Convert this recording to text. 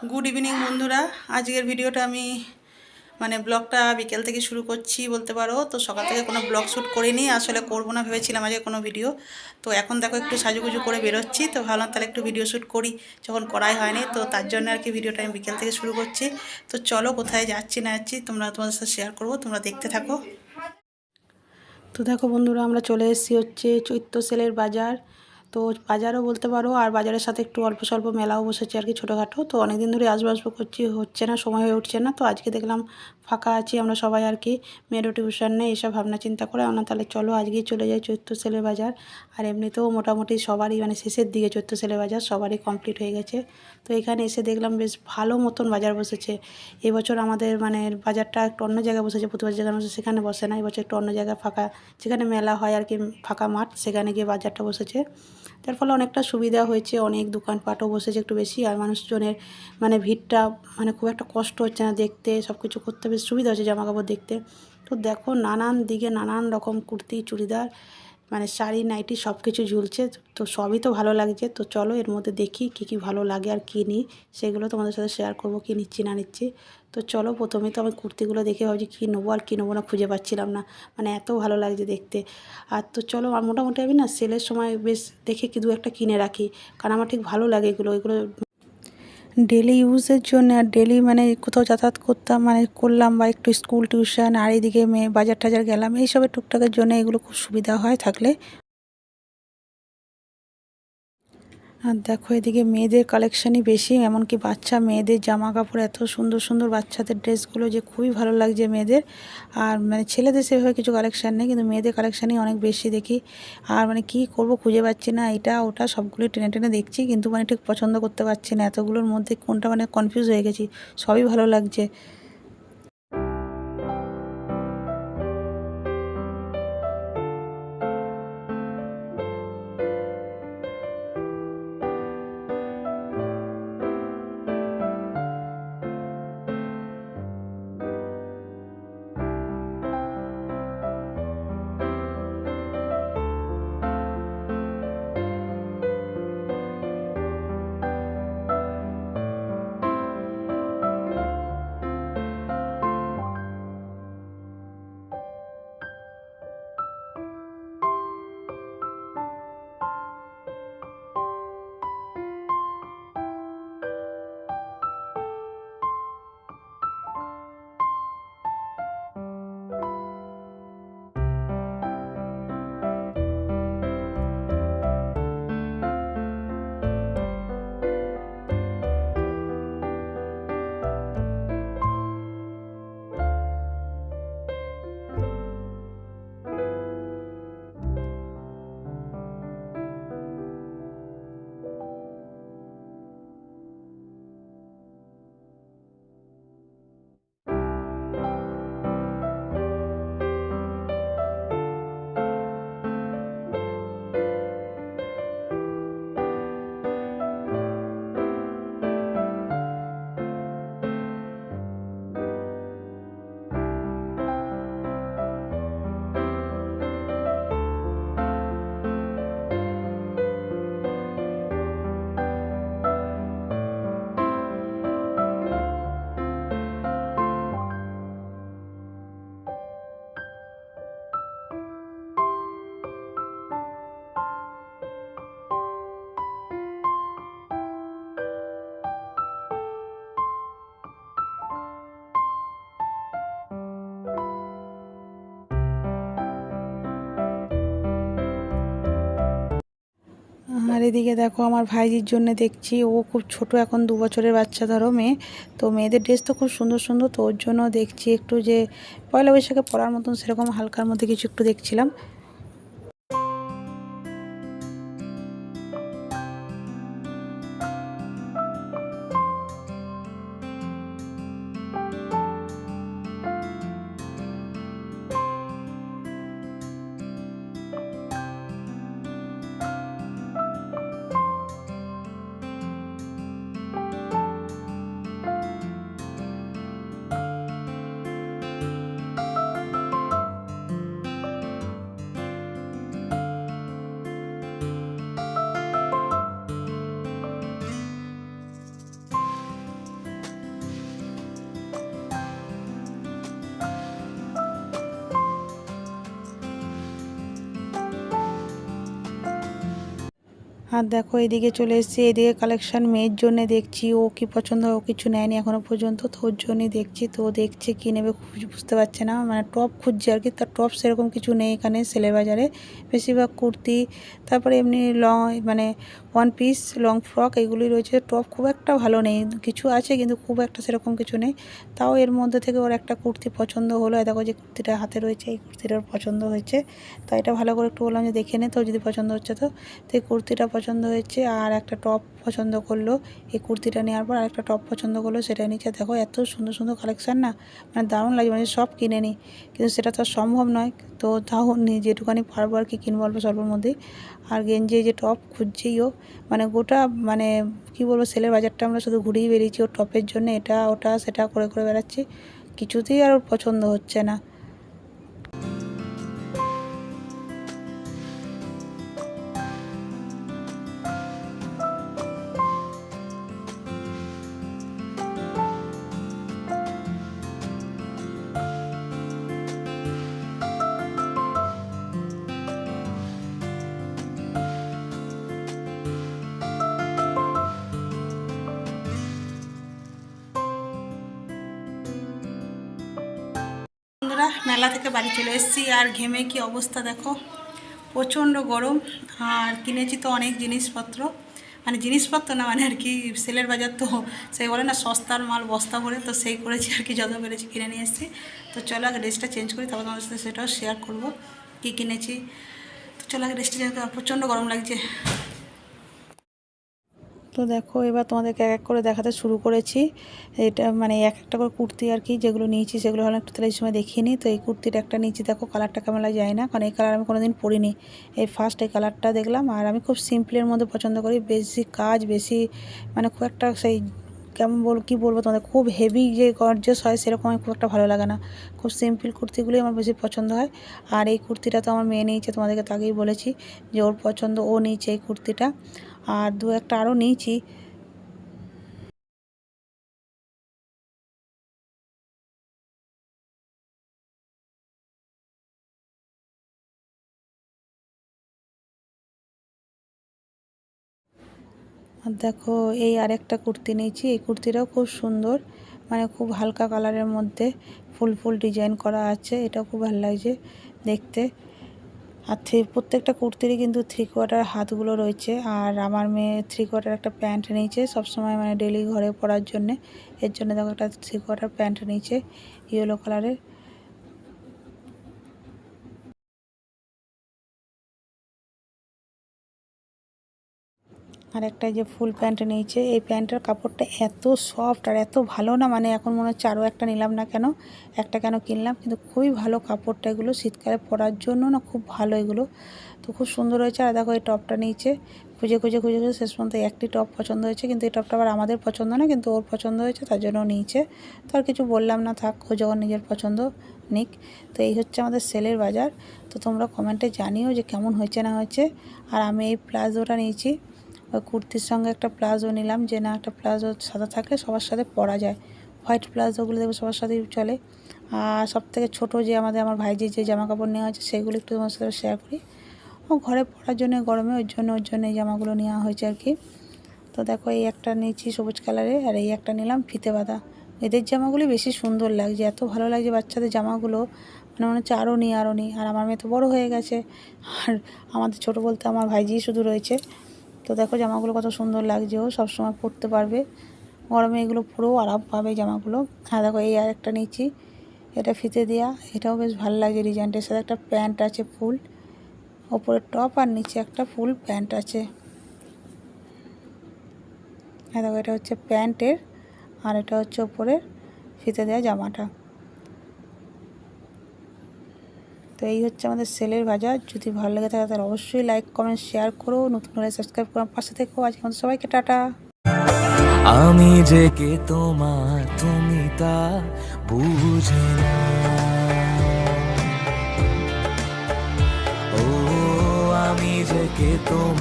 Good evening বন্ধুরা। আজকের ভিডিওটা আমি মানে ব্লগটা বিকেল থেকে শুরু করছি বলতে পারো। তো সকাল থেকে কোনো ব্লগ শ্যুট করিনি, আসলে করব না ভেবেছিলাম আজকে কোনো ভিডিও তো এখন দেখো একটু সাজুগুজু করে বেরোচ্ছি। তো ভাবলাম তাহলে একটু ভিডিও শ্যুট করি, যখন করাই হয়নি। তো তার জন্য আর কি ভিডিওটা আমি বিকেল থেকে শুরু করছি। তো চলো কোথায় যাচ্ছি না যাচ্ছি, তোমরা তোমাদের সাথে শেয়ার করব, তোমরা দেখতে থাকো। তো দেখো বন্ধুরা, আমরা চলে এসেছি হচ্ছে চৈত্র সেলের বাজার। তো বাজারও বলতে পারো আর বাজারের সাথে একটু অল্প স্বল্প মেলাও বসেছে আর কি ছোটোখাটো। তো অনেকদিন ধরে আসব আসব করছি হচ্ছে না, সময় হয়ে উঠছে না। তো আজকে দেখলাম ফাঁকা আছি, আমরা সবাই আর কি। মেয়েরও টিউশন নেই, এসব ভাবনা চিন্তা করে আমরা তাহলে চলো আজকেই চলে যাই চৈত্র সেলের বাজার। আর এমনিতেও মোটামুটি সবারই মানে শেষের দিকে চৈত্র সেলের বাজার, সবারই কমপ্লিট হয়ে গেছে। তো এখানে এসে দেখলাম বেশ ভালো মতন বাজার বসেছে। এবছর আমাদের মানে বাজারটা একটু অন্য জায়গায় বসেছে প্রতি বছর যেখানে বসে সেখানে বসে না। এবছর একটু অন্য জায়গায় ফাঁকা, যেখানে মেলা হয় আর কি, ফাঁকা মাঠ, সেখানে গিয়ে বাজারটা বসেছে। তার ফলে অনেকটা সুবিধা হয়েছে, অনেক দোকানপাটও বসেছে একটু বেশি। আর মানুষজনের মানে ভিড়টা মানে খুব একটা কষ্ট হচ্ছে না, দেখতে সব কিছু করতে সুবিধা হচ্ছে জামা কাপড় দেখতে। তো দেখো নানান দিকে নানান রকম কুর্তি, চুড়িদার মানে শাড়ি, নাইটি সব কিছু ঝুলছে। তো সবই তো ভালো লাগছে। তো চলো এর মধ্যে দেখি কী কী ভালো লাগে আর কী নিই। সেগুলো তোমাদের সাথে শেয়ার করব, কী নিচ্ছি, না নিচ্ছি। তো চলো প্রথমে তো আমি কুর্তিগুলো দেখে ভাবছি কী নেব আর কী নেব না খুঁজে পাচ্ছিলাম না। মানে এত ভালো লাগছে দেখতে। আর তো চলো আর মোটামুটি আমি না সেলের সময় বেশ দেখে কি দু একটা কিনে রাখি। কারণ আমার ঠিক ভালো লাগে এগুলো। এগুলো ডেলি ইউজের জন্য আর ডেলি মানে কোথাও যাতায়াত করতাম মানে করলাম বা একটু স্কুল টিউশন আর এইদিকে মেয়ে বাজার টাজার গেলাম, এইসবের টুকটাকের জন্য এগুলো খুব সুবিধা হয় থাকলে। আর দেখো এদিকে মেয়েদের কালেকশানই বেশি, এমনকি বাচ্চা মেয়েদের জামা কাপড় এত সুন্দর সুন্দর বাচ্চাদের ড্রেসগুলো যে খুবই ভালো লাগছে মেয়েদের। আর মানে ছেলেদের সেভাবে কিছু কালেকশান নেই, কিন্তু মেয়েদের কালেকশানই অনেক বেশি দেখি। আর মানে কি করব খুঁজে পাচ্ছি না, এটা ওটা সবগুলো টেনে টেনে দেখছি, কিন্তু মানে ঠিক পছন্দ করতে পারছি না। এতগুলোর মধ্যে কোনটা মানে কনফিউজ হয়ে গেছি, সবই ভালো লাগছে। আর এদিকে দেখো আমার ভাইজির জন্য দেখছি, ও খুব ছোট এখন দু বছরের বাচ্চা ধরো মেয়ে। তো মেয়েদের ড্রেস তো খুব সুন্দর সুন্দর, তো ওর জন্য দেখছি একটু যে পয়লা বৈশাখে পরার মতন সেরকম হালকার মধ্যে কিছু একটু দেখছিলাম। আর দেখো, এদিকে চলে এসেছি। এদিকে কালেকশন মেয়ের জন্য দেখছি। ও কি পছন্দ, ও কিছু নেয়নি এখনও পর্যন্ত। তো ওর জন্যই দেখছি। তো দেখছে কি নেবে বুঝতে পারছে না। মানে টপ খুঁজছে আর কি। তার টপ সেরকম কিছু নেই এখানে সেলের বাজারে বেশিরভাগ কুর্তি, তারপরে এমনি লং মানে ওয়ান পিস লং ফ্রক এগুলি রয়েছে। টপ খুব একটা ভালো নেই। কিছু আছে কিন্তু খুব একটা সেরকম কিছু নেই। তাও এর মধ্যে থেকে ওর একটা কুর্তি পছন্দ হলো। দেখো যে কুর্তিটা হাতে রয়েছে, এই কুর্তিটার পছন্দ হয়েছে। তো এটা ভালো করে একটু বললাম যে দেখে নে তো যদি পছন্দ হচ্ছে তো। তো এই কুর্তিটা পছন্দ হয়েছে আর একটা টপ পছন্দ করল। এই কুর্তিটা নেওয়ার পর আরেকটা টপ পছন্দ করল সেটা নিচে দেখো, এত সুন্দর সুন্দর কালেকশান না? মানে দারুণ লাগে মানে সব কিনে নিই কিন্তু সেটা তো সম্ভব নয়। তো তাও যেটুকানি পারব আর কি কিনবো অল্প স্বল্পর মধ্যেই। আর গেঞ্জি যে টপ খুঁজছেই ও। মানে গোটা মানে কি বলব, সেলের বাজারটা আমরা শুধু ঘুরেই বেরিয়েছি ওর টপের জন্য। এটা, ওটা, সেটা করে করে বেড়াচ্ছি। কিছুতেই আর ওর পছন্দ হচ্ছে না। বন্ধুরা, মেলা থেকে বাড়ি চলে এসেছি। আর ঘেমে কি অবস্থা দেখো? প্রচণ্ড গরম। আর কিনেছি তো অনেক জিনিসপত্র। মানে জিনিসপত্র না মানে আর কি সেলের বাজার তো সেই বলে না, সস্তার মাল, বস্তা ভরে তো সেই করেছি আর কি, যত পেরেছি কিনে নিয়ে এসেছি। তো চলো আগে ড্রেসটা চেঞ্জ করি, তারপর তোমাদের সাথে সেটাও শেয়ার করব, কী কিনেছি। তো চলো আগে ড্রেসটা চেঞ্জ প্রচণ্ড গরম লাগছে। তো দেখো, এবার তোমাদেরকে এক এক করে দেখাতে শুরু করেছি। এটা মানে এক একটা করে কুর্তি আর কি যেগুলো নিয়েছি, সেগুলো হলো একটু তাহলে সময় দেখিনি তো এই কুর্তিটা একটা নিয়েছি, দেখো কালারটা কেমন যায় না, কারণ এই কালার আমি কোনোদিন পরিনি। এই ফার্স্ট এই কালারটা দেখলাম, আর আমি খুব সিম্পলের মধ্যে পছন্দ করি। বেশি কাজ, বেশি মানে খুব একটা সেই কেমন বল, কী বলব তোমাদের, খুব হেভি যে গর্জেস হয় সেরকম আমি খুব একটা ভালো লাগে না। খুব সিম্পল কুর্তিগুলোই আমার বেশি পছন্দ হয়। আর এই কুর্তিটা তো আমার মেয়ে নিয়েছে, তোমাদেরকে তো আগেই বলেছি যে ওর পছন্দ ও নিয়েছে এই কুর্তিটা। আর দু একটা আরও নিয়েছি। আর দেখো, এই আরেকটা কুর্তি নিয়েছি। এই কুর্তিটাও খুব সুন্দর মানে খুব হালকা কালারের মধ্যে ফুল ফুল ডিজাইন করা আছে। এটাও খুব ভালো লাগছে দেখতে। আর থ্রি, প্রত্যেকটা কুর্তিরই কিন্তু থ্রি কোয়ার্টার হাতগুলো রয়েছে। আর আমার মেয়ে থ্রি কোয়ার্টার একটা প্যান্ট নিয়েছে সবসময় মানে ডেলি ঘরে পরার জন্যে। এর জন্য দেখো একটা থ্রি কোয়ার্টার প্যান্ট নিয়েছে ইয়েলো কালারের আর একটা যে ফুল প্যান্ট নিয়েছে, এই প্যান্টের কাপড়টা এত সফট আর এত ভালো না মানে এখন মনে হচ্ছে আরও একটা নিলাম না কেন, একটা কেন কিনলাম, কিন্তু খুবই ভালো কাপড়টা এগুলো, শীতকালে পরার জন্য না খুব ভালো এগুলো। তো খুব সুন্দর হয়েছে, আর দেখো এই টপটা নিয়েছে, খুঁজে খুঁজে খুঁজে খুঁজে শেষ পর্যন্ত একটি টপ পছন্দ হয়েছে, কিন্তু এই টপটা আবার আমাদের পছন্দ না, কিন্তু ওর পছন্দ হয়েছে, তার জন্য নিয়েছে। তো আর কিছু বললাম না, থাক, ও যখন নিজের পছন্দ নিক। তো এই হচ্ছে আমাদের সেলের বাজার, তো তোমরা কমেন্টে জানিও যে কেমন হয়েছে না হয়েছে। আর আমি এই প্লাজোটা নিয়েছি কুর্তির সঙ্গে একটা প্লাজো নিলাম যে না, একটা প্লাজো সাদা থাকলে সবার সাথে পরা যায়। হোয়াইট প্লাজোগুলো দেখব সবার সাথেই চলে। আর সব থেকে ছোটো যে আমাদের, আমার ভাইজির যে জামা কাপড় নেওয়া হয়েছে, সেগুলো একটু তোমার সাথে শেয়ার করি। ও ঘরে পরার জন্য গরমে ওর জন্য ওর জন্য এই জামাগুলো নেওয়া হয়েছে আর কি। তো দেখো, এই একটা নিয়েছি সবুজ কালারে, আর এই একটা নিলাম ফিতে বাঁধা। এদের জামাগুলি বেশি সুন্দর লাগছে, এত ভালো লাগছে বাচ্চাদের জামাগুলো। মানে মনে হচ্ছে আরও নিই আরও নিই। আর আমার মেয়ে তো বড়ো হয়ে গেছে। আর আমাদের ছোটো বলতে আমার ভাইজি শুধু রয়েছে। তো দেখো জামাগুলো কত সুন্দর লাগছে ও, সবসময় পরতে পারবে। গরমে এগুলো পুরো, আরাম পাবে জামাগুলো। হ্যাঁ দেখো এই আর একটা নিচ্ছি। এটা ফিতে দেওয়া এটাও বেশ ভালো লাগছে ডিজাইনটার সাথে। একটা প্যান্ট আছে ফুল, ওপরে টপ আর নিচে একটা ফুল প্যান্ট আছে। হ্যাঁ দেখো এটা হচ্ছে প্যান্টের, আর এটা হচ্ছে ওপরের ফিতে দেওয়া জামাটা। তো এই হচ্ছে আমাদের সেলের বাজার। যদি ভালো লেগে থাকে তাহলে অবশ্যই লাইক কমেন্ট শেয়ার করো। নতুন হলে সাবস্ক্রাইব করো। পাশে থেকেও আজকে আমাদের সবাইকে টাটা। আমি যে কে তোমার, তুমি তা বুঝে আমি যে কে তোমার